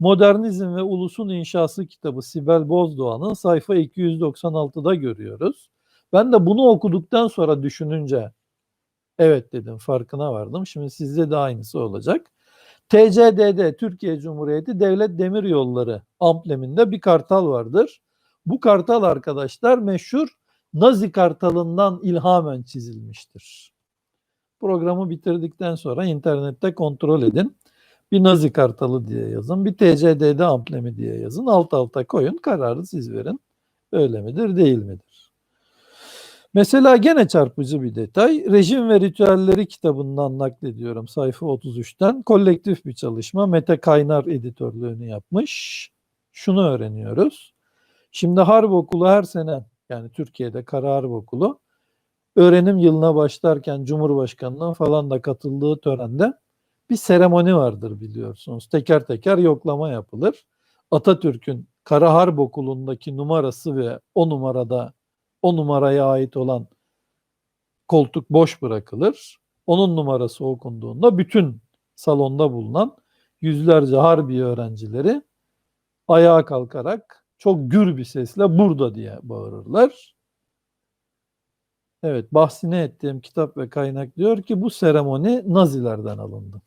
Modernizm ve Ulusun İnşası kitabı Sibel Bozdoğan'ın sayfa 296'da görüyoruz. Ben de bunu okuduktan sonra düşününce evet dedim farkına vardım. Şimdi sizde de aynısı olacak. TCDD Türkiye Cumhuriyeti Devlet Demiryolları ambleminde bir kartal vardır. Bu kartal arkadaşlar meşhur Nazi kartalından ilhamen çizilmiştir. Programı bitirdikten sonra internette kontrol edin. Bir Nazi kartalı diye yazın, bir TCDD amblemi diye yazın. Alt alta koyun, kararı siz verin. Öyle midir, değil midir? Mesela gene çarpıcı bir detay. Rejim ve Ritüelleri kitabından naklediyorum sayfa 33'ten. Kolektif bir çalışma. Mete Kaynar editörlüğünü yapmış. Şunu öğreniyoruz. Şimdi Harp Okulu her sene yani Türkiye'de Kara Harp Okulu öğrenim yılına başlarken Cumhurbaşkanı'nın falan da katıldığı törende bir seremoni vardır biliyorsunuz. Teker teker yoklama yapılır. Atatürk'ün Kara Harp Okulu'ndaki numarası ve o numarada o numaraya ait olan koltuk boş bırakılır. Onun numarası okunduğunda bütün salonda bulunan yüzlerce harbi öğrencileri ayağa kalkarak çok gür bir sesle burada diye bağırırlar. Evet, bahsini ettiğim kitap ve kaynak diyor ki bu seremoni Nazilerden alındı.